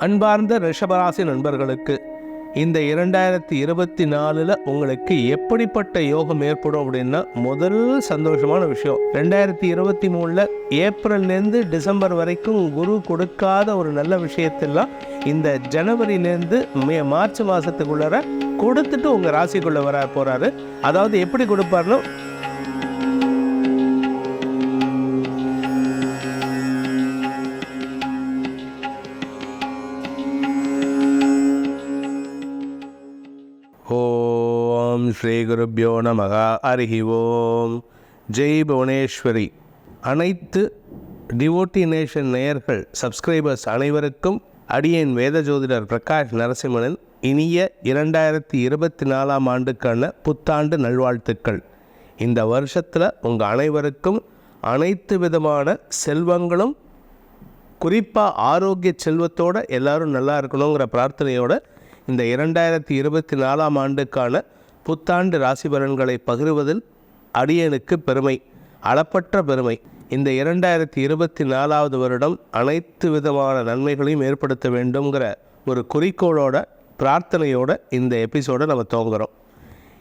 அன்பார்ந்த ரிஷபராசி நண்பர்களுக்கு இந்த இரண்டாயிரத்தி இருபத்தி நாலில் உங்களுக்கு எப்படிப்பட்ட யோகம் ஏற்படும் அப்படின்னா முதல் சந்தோஷமான விஷயம். ரெண்டாயிரத்தி இருபத்தி மூணில் ஏப்ரல்லேருந்து டிசம்பர் வரைக்கும் குரு கொடுக்காத ஒரு நல்ல விஷயத்தெல்லாம் இந்த ஜனவரிலேருந்து மே மார்ச் மாதத்துக்குள்ளார கொடுத்துட்டு உங்கள் ராசிக்குள்ளே வர போகிறாரு அதாவது எப்படி கொடுப்பாருன்னா ஓம் ஸ்ரீ குருப்பியோ நமக. அருகி ஓம். ஜெய் புவனேஸ்வரி. அனைத்து டிவோட்டி நேஷன் நேயர்கள் சப்ஸ்கிரைபர்ஸ் அனைவருக்கும் அடியேன் வேத ஜோதிடர் பிரகாஷ் நரசிம்மனின் இனிய இரண்டாயிரத்தி இருபத்தி நாலாம் ஆண்டுக்கான புத்தாண்டு நல்வாழ்த்துக்கள். இந்த வருஷத்தில் உங்கள் அனைவருக்கும் அனைத்து விதமான செல்வங்களும் குறிப்பாக ஆரோக்கிய செல்வத்தோட எல்லாரும் நல்லா இருக்கணுங்கிற பிரார்த்தனையோட இந்த இரண்டாயிரத்தி இருபத்தி நாலாம் ஆண்டுக்கான புத்தாண்டு ராசி பலன்களை பகிர்வதில் அடியனுக்கு பெருமை அளப்பற்ற பெருமை. இந்த இரண்டாயிரத்தி இருபத்தி நாலாவது வருடம் அனைத்து விதமான நன்மைகளையும் ஏற்படுத்த வேண்டுங்கிற ஒரு குறிக்கோளோட பிரார்த்தனையோட இந்த எபிசோடை நம்ம துவங்குகிறோம்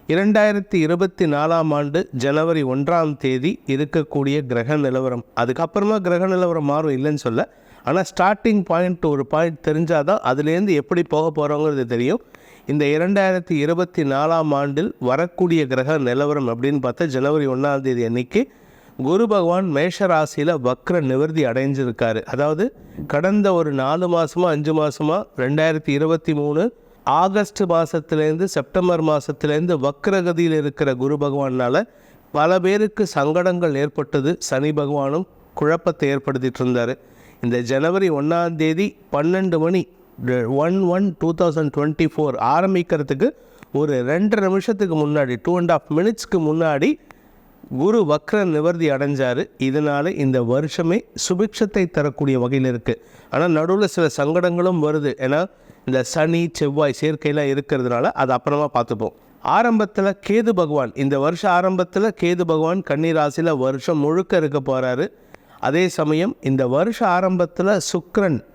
இரண்டாயிரத்தி இருபத்தி நாலாம் ஆண்டு ஜனவரி ஒன்றாம் தேதி இருக்கக்கூடிய கிரக நிலவரம். அதுக்கப்புறமா கிரக நிலவரம் மாறும் இல்லைன்னு சொல்ல ஆனால் ஸ்டார்டிங் பாயிண்ட் ஒரு பாயிண்ட் தெரிஞ்சால் தான் அதுலேருந்து எப்படி போக போகிறோங்கிறது தெரியும். இந்த இரண்டாயிரத்தி இருபத்தி நாலாம் ஆண்டில் வரக்கூடிய கிரக நிலவரம் அப்படின்னு பார்த்தா ஜனவரி ஒன்றாம் தேதி அன்னைக்கு குரு பகவான் மேஷ ராசியில் வக்ர நிவர்த்தி அடைஞ்சிருக்காரு. அதாவது கடந்த ஒரு நாலு மாதமாக அஞ்சு மாதமாக ரெண்டாயிரத்தி இருபத்தி மூணு ஆகஸ்ட் மாதத்துலேருந்து செப்டம்பர் மாதத்துலேருந்து வக்ரகதியில் இருக்கிற குரு பகவானால் பல பேருக்கு சங்கடங்கள் ஏற்பட்டது. சனி பகவானும் குழப்பத்தை ஏற்படுத்திட்டு இருந்தார். இந்த ஜனவரி ஒன்றாம் தேதி பன்னெண்டு மணி one one two thousand twenty four ஆரம்பிக்கிறதுக்கு ஒரு ரெண்டரை நிமிஷத்துக்கு முன்னாடி டூ அண்ட் ஆஃப் மினிட்ஸ்க்கு முன்னாடி குரு வக்ர நிவர்த்தி அடைஞ்சார். இதனால் இந்த வருஷமே சுபிக்ஷத்தை தரக்கூடிய வகையில் இருக்குது ஆனால் நடுவில் சில சங்கடங்களும் வருது. ஏன்னா இந்த சனி செவ்வாய் சேர்க்கையெல்லாம் இருக்கிறதுனால அது அப்புறமா பார்த்துப்போம். ஆரம்பத்தில் கேது பகவான் இந்த வருஷம் ஆரம்பத்தில் கேது பகவான் கன்னிராசியில் வருஷம் முழுக்க இருக்க போகிறாரு அதே சமயம் இந்த வருஷ ஆரம்பத்தில் சுக்ரன்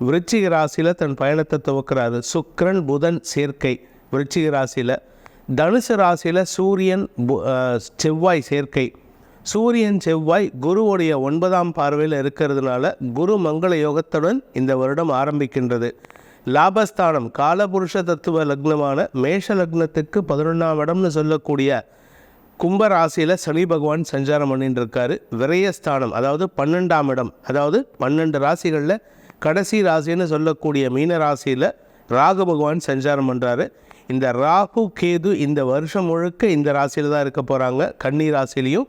விருச்சிக ராசியில் தன் பயணத்தை துவக்கிறாரு. சுக்ரன் புதன் சேர்க்கை விருச்சிக ராசியில். தனுசு ராசியில் சூரியன் பு- செவ்வாய் சேர்க்கை. சூரியன் செவ்வாய் குருவுடைய ஒன்பதாம் பார்வையில் இருக்கிறதுனால குரு மங்கள யோகத்துடன் இந்த வருடம் ஆரம்பிக்கின்றது. லாபஸ்தானம் காலபுருஷ தத்துவ லக்னமான மேஷ லக்னத்துக்கு பதினொன்றாம் இடம்னு சொல்லக்கூடிய கும்ப ராசியில் சனி பகவான் சஞ்சாரம் பண்ணிட்டு இருக்காரு விரயஸ்தானம் அதாவது பன்னெண்டாம் இடம் அதாவது பன்னெண்டு ராசிகளில் கடைசி ராசின்னு சொல்லக்கூடிய மீன ராசியில் ராகு பகவான் சஞ்சாரம் பண்ணுறாரு இந்த ராகு கேது இந்த வருஷம் முழுக்க இந்த ராசியில் தான் இருக்க போகிறாங்க கன்னி ராசிலையும்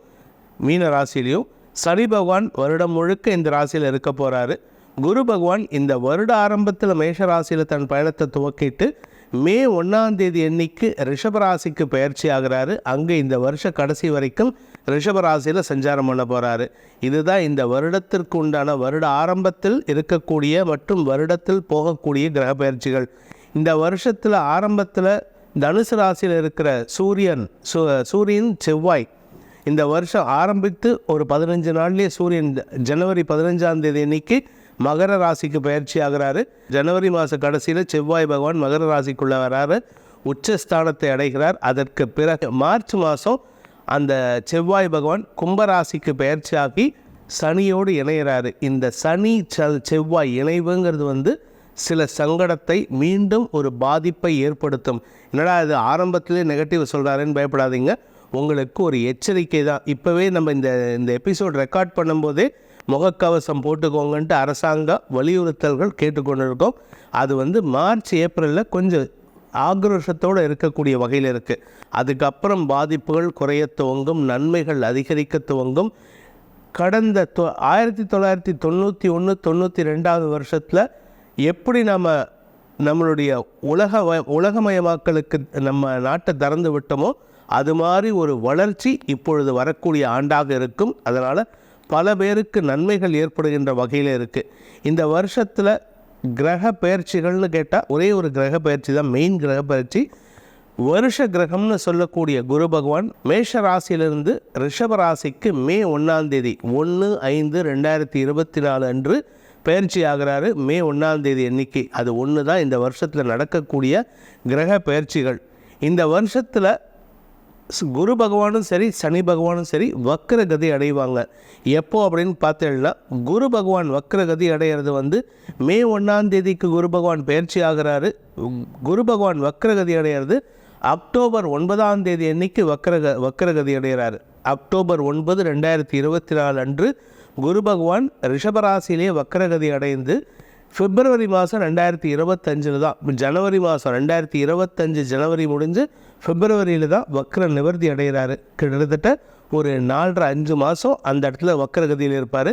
மீன ராசிலையும் சனி பகவான் வருடம் முழுக்க இந்த ராசியில் இருக்க போகிறாரு குரு பகவான் இந்த வருட ஆரம்பத்தில் மேஷ ராசியில் தன் பயணத்தை துவக்கிட்டு மே ஒன்றாம் தேதி அன்னைக்கு ரிஷபராசிக்கு பயிற்சி ஆகிறாரு அங்கே இந்த வருஷ கடைசி வரைக்கும் ரிஷபராசியில் சஞ்சாரம் பண்ண போகிறாரு இதுதான் இந்த வருடத்திற்கு உண்டான வருட ஆரம்பத்தில் இருக்கக்கூடிய மற்றும் வருடத்தில் போகக்கூடிய கிரக பயிற்சிகள். இந்த வருஷத்தில் ஆரம்பத்தில் தனுசு ராசியில் இருக்கிற சூரியன் சூ சூரியன் செவ்வாய். இந்த வருஷம் ஆரம்பித்து ஒரு பதினஞ்சு நாள்லேயே சூரியன் ஜனவரி பதினஞ்சாம் தேதி அன்னைக்கு மகர ராசிக்கு பயிற்சி ஆகிறாரு. ஜனவரி மாத கடைசியில் செவ்வாய் பகவான் மகர ராசிக்குள்ளே வராரு. உச்சஸ்தானத்தை அடைகிறார். அதற்கு பிறகு மார்ச் மாதம் அந்த செவ்வாய் பகவான் கும்பராசிக்கு பயிற்சியாகி சனியோடு இணையிறாரு. இந்த சனி ச செவ்வாய் இணைவுங்கிறது வந்து சில சங்கடத்தை மீண்டும் ஒரு பாதிப்பை ஏற்படுத்தும். என்னடா இது ஆரம்பத்திலே நெகட்டிவ் சொல்கிறாருன்னு பயப்படாதீங்க. உங்களுக்கு ஒரு எச்சரிக்கை தான். இப்போவே நம்ம இந்த இந்த எபிசோட் ரெக்கார்ட் பண்ணும்போதே முகக்கவசம் போட்டுக்கோங்கன்ட்டு அரசாங்க வலியுறுத்தல்கள் கேட்டுக்கொண்டிருக்கோம். அது வந்து மார்ச் ஏப்ரலில் கொஞ்சம் ஆக்ரோஷத்தோடு இருக்கக்கூடிய வகையில் இருக்குது அதுக்கப்புறம் பாதிப்புகள் குறைய துவங்கும் நன்மைகள் அதிகரிக்க துவங்கும். கடந்த தொ ஆயிரத்தி தொள்ளாயிரத்தி தொண்ணூற்றி ஒன்று தொண்ணூற்றி ரெண்டாவது வருஷத்தில் எப்படி நம்ம நம்மளுடைய உலக வ- உலகமயமாக்கலுக்கு நம்ம நாட்டை திறந்து விட்டோமோ அது மாதிரி ஒரு வளர்ச்சி இப்பொழுது வரக்கூடிய ஆண்டாக இருக்கும். அதனால் பல பேருக்கு நன்மைகள் ஏற்படுகின்ற வகையில் இருக்குது இந்த வருஷத்தில் கிரக பயிற்சிகள்னு கேட்டால் ஒரே ஒரு கிரக பயிற்சி தான் மெயின் கிரக பயிற்சி. வருஷ கிரகம்னு சொல்லக்கூடிய குரு பகவான் மேஷ ராசியிலிருந்து ரிஷப ராசிக்கு மே ஒன்றாம் தேதி ஒன்று ஐந்து ரெண்டாயிரத்தி இருபத்தி நாலு அன்று பயிற்சி ஆகிறாரு. மே ஒன்றாம் தேதி எண்ணிக்கை அது ஒன்று தான் இந்த வருஷத்தில் நடக்கக்கூடிய கிரக பயிற்சிகள். இந்த வருஷத்தில் குரு பகவானும் சரி சனி பகவானும் சரி வக்ர கதி அடைவாங்க. எப்போ அப்படின்னு பார்த்தேன்னா குரு பகவான் வக்ர கதி அடையிறது வந்து மே ஒன்றாம் தேதிக்கு குரு பகவான் பயிற்சி ஆகிறாரு. குரு பகவான் வக்ர கதி அடையிறது அக்டோபர் ஒன்பதாம் தேதி அன்னைக்கு வக்ரக வக்கரகதி அடைகிறாரு அக்டோபர் ஒன்பது ரெண்டாயிரத்தி இருபத்தி நாலு அன்று குரு பகவான் ரிஷபராசியிலே வக்கரகதி அடைந்து பிப்ரவரி மாதம் ரெண்டாயிரத்தி இருபத்தஞ்சில் தான். ஜனவரி மாதம் ரெண்டாயிரத்தி இருபத்தஞ்சு ஜனவரி முடிஞ்சு பிப்ரவரியில் தான் வக்ர நிவர்த்தி அடைகிறாரு. கிட்டத்தட்ட ஒரு நாலரை அஞ்சு மாதம் அந்த இடத்துல வக்ரகதியில் இருப்பார்.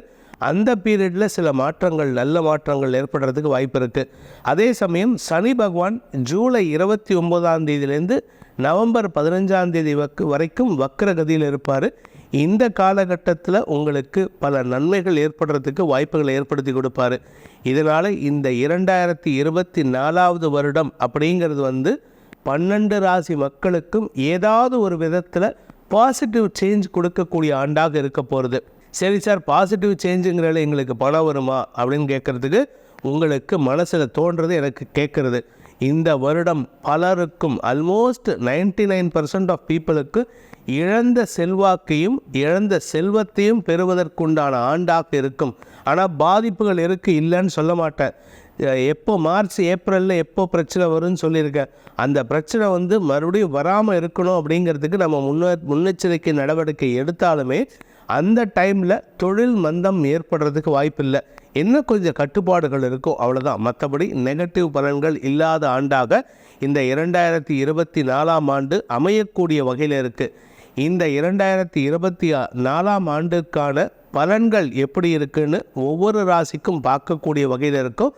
அந்த பீரியடில் சில மாற்றங்கள் நல்ல மாற்றங்கள் ஏற்படுறதுக்கு வாய்ப்பு இருக்குது அதே சமயம் சனி பகவான் ஜூலை இருபத்தி ஒம்போதாம் தேதியிலேருந்து நவம்பர் பதினஞ்சாம் தேதி வக்கு வரைக்கும் வக்ரகதியில் இருப்பார். இந்த காலகட்டத்தில் உங்களுக்கு பல நன்மைகள் ஏற்படுறதுக்கு வாய்ப்புகளை ஏற்படுத்தி கொடுப்பாரு. இதனால் இந்த இரண்டாயிரத்தி இருபத்தி நாலாவது வருடம் அப்படிங்கிறது வந்து பன்னெண்டு ராசி மக்களுக்கும் ஏதாவது ஒரு விதத்தில் பாசிட்டிவ் சேஞ்ச் கொடுக்கக்கூடிய ஆண்டாக இருக்க போகிறது சரி சார் பாசிட்டிவ் சேஞ்சுங்கிறதுல எங்களுக்கு பணம் வருமா அப்படின்னு கேட்குறதுக்கு உங்களுக்கு மனசில் தோன்றது எனக்கு கேட்குறது இந்த வருடம் பலருக்கும் almost ninety nine percent of பீப்புளுக்கு இழந்த செல்வாக்கையும் இழந்த செல்வத்தையும் பெறுவதற்குண்டான ஆண்டாக இருக்கும். ஆனால் பாதிப்புகள் இருக்குது இல்லைன்னு சொல்ல மாட்டேன் எப்போ மார்ச் ஏப்ரலில் எப்போ பிரச்சனை வரும்னு சொல்லியிருக்கேன் அந்த பிரச்சனை வந்து மறுபடியும் வராமல் இருக்கணும் அப்படிங்கிறதுக்கு நம்ம முன்ன முன்னெச்சரிக்கை நடவடிக்கை எடுத்தாலுமே அந்த டைமில் தொழில் மந்தம் ஏற்படுறதுக்கு வாய்ப்பில்லை. என்ன கொஞ்சம் கட்டுப்பாடுகள் இருக்கும் அவ்வளோதான் மற்றபடி நெகட்டிவ் பலன்கள் இல்லாத ஆண்டாக இந்த இரண்டாயிரத்தி இருபத்தி நாலாம் ஆண்டு அமையக்கூடிய வகையில் இருக்குது இந்த இரண்டாயிரத்தி இருபத்தி நாலாம் ஆண்டுக்கான பலன்கள் எப்படி இருக்குன்னு ஒவ்வொரு ராசிக்கும் பார்க்கக்கூடிய வகையில் இருக்கும்.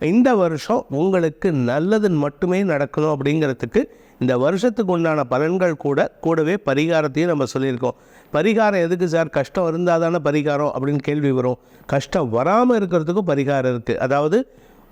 இந்த வருஷம் உங்களுக்கு நல்லது மட்டுமே நடக்கணும் அப்படிங்கிறதுக்கு இந்த வருஷத்துக்கு உண்டான பலன்கள் கூட கூடவே பரிகாரத்தையும் நம்ம சொல்லியிருக்கோம். பரிகாரம் எதுக்கு சார்? கஷ்டம் இருந்தால் தானே பரிகாரம் அப்படின்னு கேள்வி வரும். கஷ்டம் வராமல் இருக்கிறதுக்கும் பரிகாரம் இருக்குது அதாவது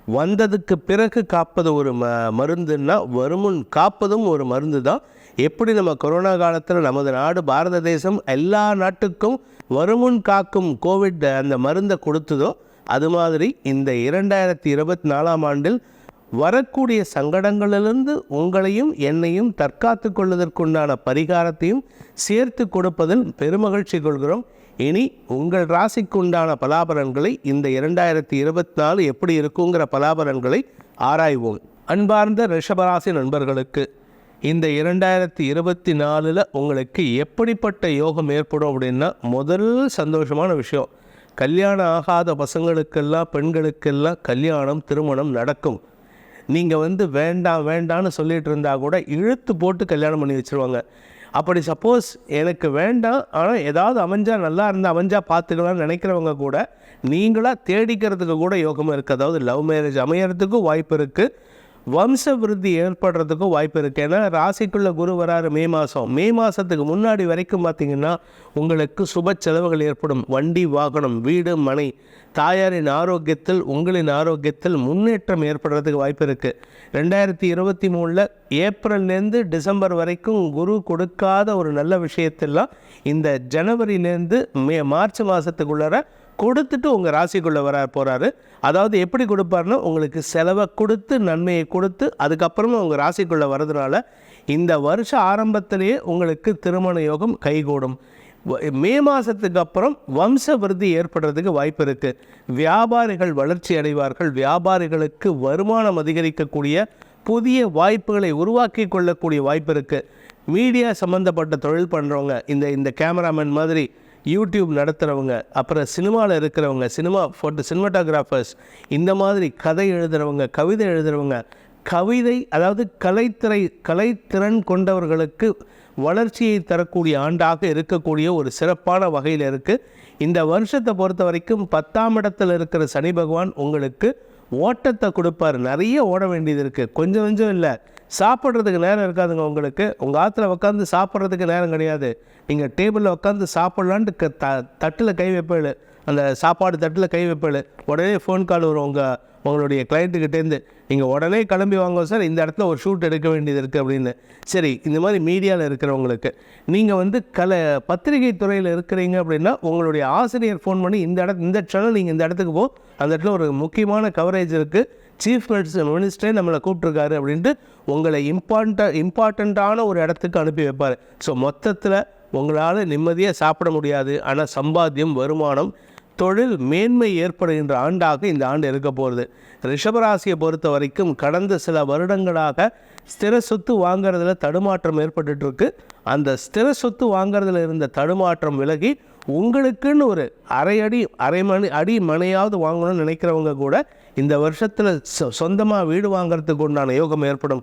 வந்ததுக்கு பிறகு காப்பது ஒரு ம மருந்துன்னா வருமுன் காப்பதும் ஒரு மருந்து தான் எப்படி நம்ம கொரோனா காலத்தில் நமது நாடு பாரத தேசம் எல்லா நாட்டுக்கும் வருமுன் காக்கும் கோவிட் அந்த மருந்தை கொடுத்ததோ அது மாதிரி இந்த இரண்டாயிரத்தி இருபத்தி நாலாம் ஆண்டில் வரக்கூடிய சங்கடங்களிலிருந்து உங்களையும் என்னையும் தற்காத்து கொள்வதற்குண்டான பரிகாரத்தையும் சேர்த்து கொடுப்பதில் பெருமகிழ்ச்சி கொள்கிறோம். இனி உங்கள் ராசிக்குண்டான பலாபலன்களை இந்த இரண்டாயிரத்தி இருபத்தி நாலு எப்படி இருக்குங்கிற பலாபலன்களை ஆராய்வோம். அன்பார்ந்த ரிஷபராசி நண்பர்களுக்கு இந்த இரண்டாயிரத்தி இருபத்தி நாலில் உங்களுக்கு எப்படிப்பட்ட யோகம் ஏற்படும் அப்படின்னா முதல் சந்தோஷமான விஷயம் கல்யாணம் ஆகாத பசங்களுக்கெல்லாம் பெண்களுக்கெல்லாம் கல்யாணம் திருமணம் நடக்கும். நீங்கள் வந்து வேண்டாம் வேண்டாம்னு சொல்லிட்டு இருந்தால் கூட இழுத்து போட்டு கல்யாணம் பண்ணி வச்சுருவாங்க. அப்படி சப்போஸ் எனக்கு வேண்டாம் ஆனால் ஏதாவது அமைஞ்சால் நல்லா இருந்தால் அமைஞ்சால் பார்த்துக்கலாம்னு நினைக்கிறவங்க கூட நீங்களாக தேடிக்கிறதுக்கு கூட யோகம் இருக்குது அதாவது லவ் மேரேஜ் அமையறதுக்கும் வாய்ப்பு இருக்குது வம்ச விருத்தி ஏற்படுறதுக்கும் வாய்ப்பு இருக்குது ஏன்னா ராசிக்குள்ள குரு வராரு மே மாதம் மே மாதத்துக்கு முன்னாடி வரைக்கும் பார்த்தீங்கன்னா உங்களுக்கு சுப செலவுகள் ஏற்படும். வண்டி வாகனம் வீடு மனை தாயாரின் ஆரோக்கியத்தில் உங்களின் ஆரோக்கியத்தில் முன்னேற்றம் ஏற்படுறதுக்கு வாய்ப்பு இருக்குது ரெண்டாயிரத்தி இருபத்தி மூணில் ஏப்ரல்லேருந்து டிசம்பர் வரைக்கும் குரு கொடுக்காத ஒரு நல்ல விஷயத்தெல்லாம் இந்த ஜனவரியிலேருந்து மே மார்ச் மாதத்துக்குள்ளார கொடுத்துட்டு உங்கள் ராசிக்குள்ளே வர போகிறாரு அதாவது எப்படி கொடுப்பாருன்னா உங்களுக்கு செலவை கொடுத்து நன்மையை கொடுத்து அதுக்கப்புறமா உங்கள் ராசிக்குள்ளே வரதுனால இந்த வருஷ ஆரம்பத்திலேயே உங்களுக்கு திருமண யோகம் கைகூடும். மே மாதத்துக்கு அப்புறம் வம்ச விருத்தி ஏற்படுறதுக்கு வாய்ப்பு இருக்குது வியாபாரிகள் வளர்ச்சி அடைவார்கள். வியாபாரிகளுக்கு வருமானம் அதிகரிக்கக்கூடிய புதிய வாய்ப்புகளை உருவாக்கி கொள்ளக்கூடிய வாய்ப்பு இருக்குது மீடியா சம்மந்தப்பட்ட தொழில் பண்ணுறவங்க இந்த இந்த கேமராமேன் மாதிரி யூடியூப் நடத்துகிறவங்க அப்புறம் சினிமாவில் இருக்கிறவங்க சினிமா ஃபோட்டோ சினிமாட்டோகிராஃபர்ஸ் இந்த மாதிரி கதை எழுதுகிறவங்க கவிதை எழுதுகிறவங்க கவிதை அதாவது கலைத்திறை கலைத்திறன் கொண்டவர்களுக்கு வளர்ச்சியை தரக்கூடிய ஆண்டாக இருக்கக்கூடிய ஒரு சிறப்பான வகையில் இருக்குது இந்த வருஷத்தை பொறுத்த வரைக்கும் பத்தாம் இடத்தில் இருக்கிற சனி பகவான் உங்களுக்கு ஓட்டத்தை கொடுப்பாரு. நிறைய ஓட வேண்டியது இருக்குது கொஞ்சம் கொஞ்சம் இல்லை. சாப்பிட்றதுக்கு நேரம் இருக்காதுங்க உங்களுக்கு. உங்கள் ஆற்றுல உட்காந்து சாப்பிட்றதுக்கு நேரம் கிடையாது. நீங்கள் டேபிளில் உட்காந்து சாப்பிட்லான்ட்டு க த தட்டில் கை வைப்பேள். அந்த சாப்பாடு தட்டில் கை வைப்பேள். உடனே ஃபோன் கால் வரும் உங்கள் உங்களுடைய கிளைண்ட்டுக்கிட்டேருந்து நீங்கள் உடனே கிளம்பி வாங்க சார் இந்த இடத்துல ஒரு ஷூட் எடுக்க வேண்டியது இருக்குது அப்படின்னு. சரி இந்த மாதிரி மீடியாவில் இருக்கிறவங்களுக்கு நீங்கள் வந்து கல பத்திரிகை துறையில் இருக்கிறீங்க அப்படின்னா உங்களுடைய ஆசிரியர் ஃபோன் பண்ணி இந்த இடத்து இந்த சேனல் நீங்கள் இந்த இடத்துக்கு போ. அந்த இடத்துல ஒரு முக்கியமான கவரேஜ் இருக்குது சீஃப் மினிஸ்டர் மினிஸ்டரே நம்மளை கூப்பிட்ருக்காரு அப்படின்ட்டு உங்களை இம்பார்ட்ட இம்பார்ட்டண்ட்டான ஒரு இடத்துக்கு அனுப்பி வைப்பார். ஸோ மொத்தத்தில் உங்களால் நிம்மதியாக சாப்பிட முடியாது. ஆனால் சம்பாத்தியம் வருமானம் தொழில் மேன்மை ஏற்படுகின்ற ஆண்டாக இந்த ஆண்டு இருக்க போகிறது ரிஷபராசியை பொறுத்த வரைக்கும் கடந்த சில வருடங்களாக ஸ்திர சொத்து வாங்குறதுல தடுமாற்றம் ஏற்பட்டுருக்கு இருக்கு அந்த ஸ்திர சொத்து வாங்குறதுல இருந்த தடுமாற்றம் விலகி உங்களுக்குன்னு ஒரு அரை அடி அரை மணி அடி மனையாவது வாங்கணும்னு நினைக்கிறவங்க கூட இந்த வருஷத்தில் சொ சொந்தமாக வீடு வாங்குறதுக்கு உண்டான யோகம் ஏற்படும்.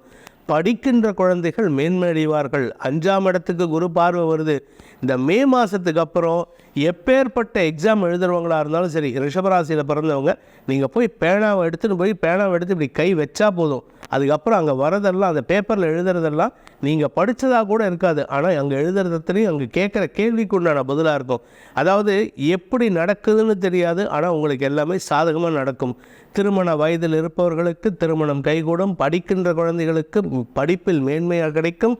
படிக்கின்ற குழந்தைகள் மேன்மையடைவார்கள் அஞ்சாம் இடத்துக்கு குரு பார்வை வருது. இந்த மே மாதத்துக்கு அப்புறம் எப்பேற்பட்ட எக்ஸாம் எழுதுறவங்களா இருந்தாலும் சரி ரிஷபராசியில் பிறந்தவங்க நீங்கள் போய் பேனாவை எடுத்துகிட்டு போய் பேனாவை எடுத்து இப்படி கை வச்சா போதும். அதுக்கப்புறம் அங்கே வரதெல்லாம் அந்த பேப்பரில் எழுதுறதெல்லாம் நீங்கள் படித்ததாக கூட இருக்காது. ஆனால் அங்கே எழுதுறதுலையும் அங்கே கேட்குற கேள்விக்கு உண்டான பதிலாக இருக்கும். அதாவது எப்படி நடக்குதுன்னு தெரியாது. ஆனால் உங்களுக்கு எல்லாமே சாதகமாக நடக்கும். திருமண வயதில் இருப்பவர்களுக்கு திருமணம் கைகூடும் படிக்கின்ற குழந்தைகளுக்கு படிப்பில் மேன்மையாக கிடைக்கும்.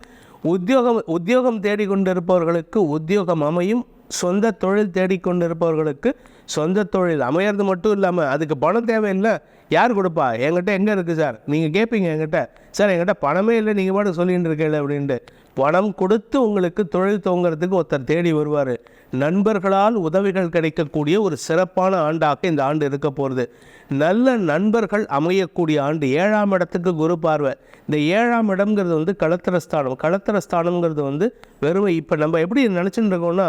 உத்தியோகம் உத்தியோகம் தேடிக்கொண்டிருப்பவர்களுக்கு உத்தியோகம் அமையும். சொந்த தொழில் தேடிக்கொண்டிருப்பவர்களுக்கு சொந்த தொழில் அமையிறது மட்டும் இல்லாமல் அதுக்கு பணம் தேவையில்லை. யார் கொடுப்பா? என்கிட்ட எங்கே இருக்குது சார்? நீங்கள் கேட்பீங்க என்கிட்ட. சார் என்கிட்ட பணமே இல்லை நீங்கள் பாட்டு சொல்லிகிட்டு இருக்கீங்க அப்படின்ட்டு. பணம் கொடுத்து உங்களுக்கு தொழில் துவங்குறதுக்கு ஒருத்தர் தேடி வருவார். நண்பர்களால் உதவிகள் கிடைக்கக்கூடிய ஒரு சிறப்பான ஆண்டாக இந்த ஆண்டு இருக்க போகிறது நல்ல நண்பர்கள் அமையக்கூடிய ஆண்டு ஏழாம் இடத்துக்கு குரு பார்வை. இந்த ஏழாம் இடம்ங்கிறது வந்து களத்திரஸ்தானம் களத்திரஸ்தானம்ங்கிறது வந்து வெறும் இப்போ நம்ம எப்படி நினச்சிட்டு இருக்கோம்னா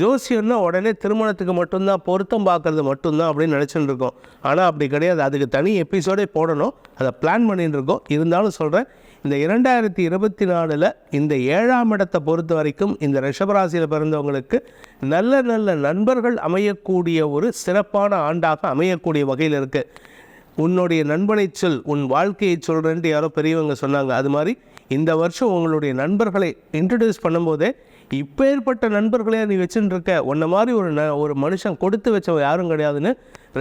ஜோசியம்னா உடனே திருமணத்துக்கு மட்டும்தான் பொருத்தம் பார்க்கறது மட்டும்தான் அப்படின்னு நினச்சிட்டு இருக்கோம் ஆனால் அப்படி கிடையாது. அதுக்கு தனி எபிசோடே போடணும். அதை பிளான் பண்ணிட்டு இருக்கோம் இருந்தாலும் சொல்கிறேன் இந்த இரண்டாயிரத்தி இருபத்தி நாலில் இந்த ஏழாம் இடத்தை பொறுத்த வரைக்கும் இந்த ரிஷபராசியில் பிறந்தவங்களுக்கு நல்ல நல்ல நண்பர்கள் அமையக்கூடிய ஒரு சிறப்பான ஆண்டாக அமையக்கூடிய வகையில் இருக்குது உன்னுடைய நண்பனை சொல் உன் வாழ்க்கையை சொல்கிறேன்ட்டு யாரோ பெரியவங்க சொன்னாங்க. அது மாதிரி இந்த வருஷம் உங்களுடைய நண்பர்களை இன்ட்ரடியூஸ் பண்ணும்போதே இப்போ ஏற்பட்ட நண்பர்களே நீ வச்சுட்டு இருக்க உன்ன மாதிரி ஒரு ந ஒரு மனுஷன் கொடுத்து வச்சவன் யாரும் கிடையாதுன்னு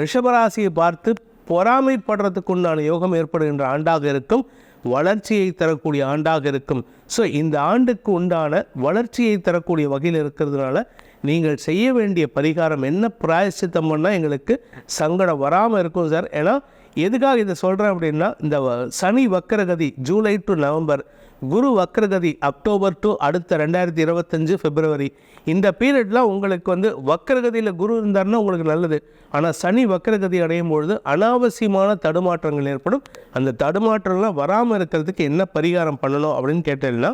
ரிஷபராசியை பார்த்து பொறாமைப்படுறதுக்கு உண்டான யோகம் ஏற்படுகின்ற ஆண்டாக இருக்கும். வளர்ச்சியை தரக்கூடிய ஆண்டாக இருக்கும். ஸோ இந்த ஆண்டுக்கு உண்டான வளர்ச்சியை தரக்கூடிய வகையில் இருக்கிறதுனால நீங்கள் செய்ய வேண்டிய பரிகாரம் என்ன பிராயசித்தம் பண்ணால் எங்களுக்கு சங்கடம் வராமல் இருக்கும் சார் ஏன்னா எதுக்காக இதை சொல்கிறேன் அப்படின்னா இந்த வ- சனி வக்கரகதி ஜூலை டு நவம்பர் குரு வக்ரகதி அக்டோபர் டு அடுத்த ரெண்டாயிரத்தி இருபத்தஞ்சு பிப்ரவரி இந்த பீரியட்லாம் உங்களுக்கு வந்து வக்ரகதியில் குரு இருந்தாருன்னா உங்களுக்கு நல்லது. ஆனால் சனி வக்ரகதி அடையும் பொழுது அனாவசியமான தடுமாற்றங்கள் ஏற்படும். அந்த தடுமாற்றங்கள்லாம் வராமல் இருக்கிறதுக்கு என்ன பரிகாரம் பண்ணணும் அப்படின்னு கேட்டீங்கன்னா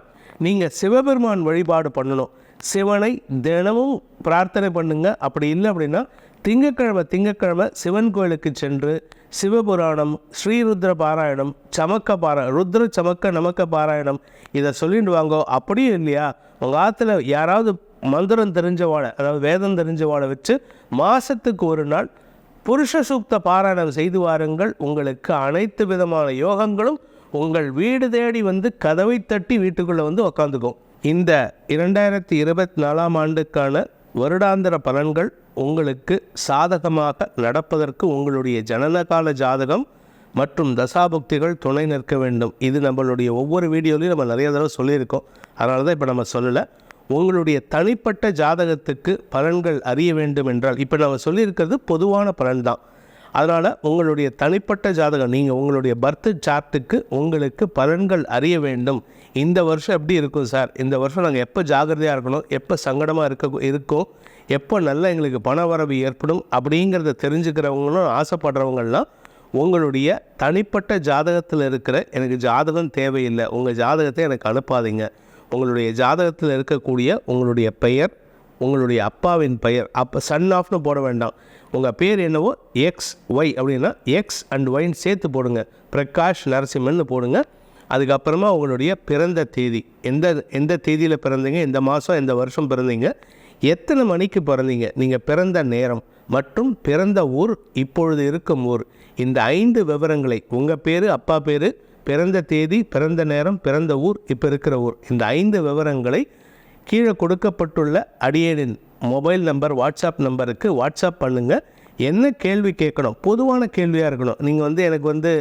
நீங்கள் சிவபெருமான் வழிபாடு பண்ணணும். சிவனை தினமும் பிரார்த்தனை பண்ணுங்க. அப்படி இல்லை அப்படின்னா திங்கக்கிழமை திங்கக்கிழமை சிவன் கோயிலுக்கு சென்று சிவபுராணம் ஸ்ரீருத்ர பாராயணம் சமக்க பாரா ருத்ர சமக்க நமக்க பாராயணம் இதை சொல்லிட்டு வாங்கோ. அப்படியும் இல்லையா? உங்கள் ஆற்றுல யாராவது மந்திரம் தெரிஞ்சவாடை அதாவது வேதம் தெரிஞ்சவாடை வச்சு மாதத்துக்கு ஒரு நாள் புருஷ சூக்த பாராயணம் செய்து வாருங்கள். உங்களுக்கு அனைத்து விதமான யோகங்களும் உங்கள் வீடு தேடி வந்து கதவை தட்டி வீட்டுக்குள்ளே வந்து உக்காந்துக்கும். இந்த இரண்டாயிரத்தி இருபத்தி நாலாம் ஆண்டுக்கான வருடாந்திர பலன்கள் உங்களுக்கு சாதகமாக நடப்பதற்கு உங்களுடைய ஜனனகால ஜாதகம் மற்றும் தசாபுக்திகள் துணை நிற்க வேண்டும். இது நம்மளுடைய ஒவ்வொரு வீடியோலையும் நம்ம நிறைய தடவை சொல்லியிருக்கோம். அதனால தான் இப்போ நம்ம சொல்லலை. உங்களுடைய தனிப்பட்ட ஜாதகத்துக்கு பலன்கள் அறிய வேண்டும் என்றால் இப்போ நம்ம சொல்லியிருக்கிறது பொதுவான பலன் தான். அதனால் உங்களுடைய தனிப்பட்ட ஜாதகம் நீங்கள் உங்களுடைய பர்த் சார்ட்டுக்கு உங்களுக்கு பலன்கள் அறிய வேண்டும். இந்த வருஷம் எப்படி இருக்கும் சார்? இந்த வருஷம் நாங்கள் எப்போ ஜாகிரதையாக இருக்கணும்? எப்போ சங்கடமாக இருக்க இருக்கோம்? எப்போ நல்ல எங்களுக்கு பண வரவு ஏற்படும்? அப்படிங்கிறத தெரிஞ்சுக்கிறவங்களும் ஆசைப்படுறவங்கள்லாம் உங்களுடைய தனிப்பட்ட ஜாதகத்தில் இருக்கிற எனக்கு ஜாதகம் தேவையில்லை. உங்கள் ஜாதகத்தை எனக்கு அனுப்பாதீங்க. உங்களுடைய ஜாதகத்தில் இருக்கக்கூடிய உங்களுடைய பெயர் உங்களுடைய அப்பாவின் பெயர் அப்போ சன் ஆஃப்னு போட வேண்டாம். உங்கள் பேர் என்னவோ எக்ஸ் ஒய் அப்படின்னா எக்ஸ் அண்ட் ஒய்ன்னு சேர்த்து போடுங்க. பிரகாஷ் நரசிம்மன் போடுங்க. அதுக்கப்புறமா உங்களுடைய பிறந்த தேதி. எந்த எந்த தேதியில் பிறந்தீங்க? எந்த மாதம் எந்த வருஷம் பிறந்தீங்க? எத்தனை மணிக்கு பிறந்தீங்க? நீங்கள் பிறந்த நேரம் மற்றும் பிறந்த ஊர் இப்பொழுது இருக்கும் ஊர். இந்த ஐந்து விவரங்களை உங்கள் பேர் அப்பா பேர் பிறந்த தேதி பிறந்த நேரம் பிறந்த ஊர் இப்போ இருக்கிற ஊர். இந்த ஐந்து விவரங்களை கீழே கொடுக்கப்பட்டுள்ள அடியேனின் மொபைல் நம்பர் வாட்ஸ்அப் நம்பருக்கு வாட்ஸ்அப் பண்ணுங்கள் என்ன கேள்வி கேட்கணும்? பொதுவான கேள்வியாக இருக்கணும். நீங்கள் வந்து எனக்கு வந்து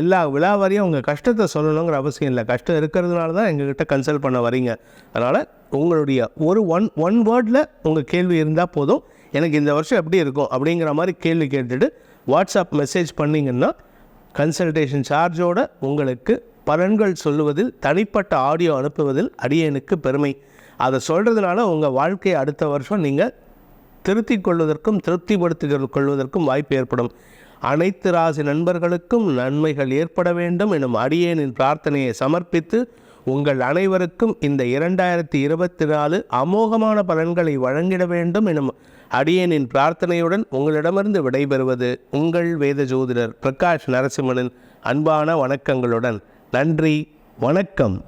எல்லா விழா வரையும் உங்கள் கஷ்டத்தை சொல்லணுங்கிற அவசியம் இல்லை. கஷ்டம் இருக்கிறதுனால தான் எங்ககிட்ட கன்சல்ட் பண்ண வரீங்க. அதனால் உங்களுடைய ஒரு ஒன் ஒன் வேர்டில் உங்கள் கேள்வி இருந்தால் போதும். எனக்கு இந்த வருஷம் எப்படி இருக்கும் அப்படிங்கிற மாதிரி கேள்வி கேட்டுட்டு வாட்ஸ்அப் மெசேஜ் பண்ணிங்கன்னா கன்சல்டேஷன் சார்ஜோடு உங்களுக்கு பலன்கள் சொல்லுவதில் தனிப்பட்ட ஆடியோ அனுப்புவதில் அடியனுக்கு பெருமை. அதை சொல்கிறதுனால உங்கள் வாழ்க்கையை அடுத்த வருஷம் நீங்கள் திருத்திக் கொள்வதற்கும் திருப்திப்படுத்திக் கொள்வதற்கும் வாய்ப்பு ஏற்படும். அனைத்து ராசி நண்பர்களுக்கும் நன்மைகள் ஏற்பட வேண்டும் எனும் அடியேனின் பிரார்த்தனையை சமர்ப்பித்து உங்கள் அனைவருக்கும் இந்த இரண்டாயிரத்தி இருபத்தி நாலு அமோகமான பலன்களை வழங்கிட வேண்டும் எனும் அடியேனின் பிரார்த்தனையுடன் உங்களிடமிருந்து விடைபெறுவது உங்கள் வேத ஜோதிடர் பிரகாஷ் நரசிம்மனின் அன்பான வணக்கங்களுடன். நன்றி வணக்கம்.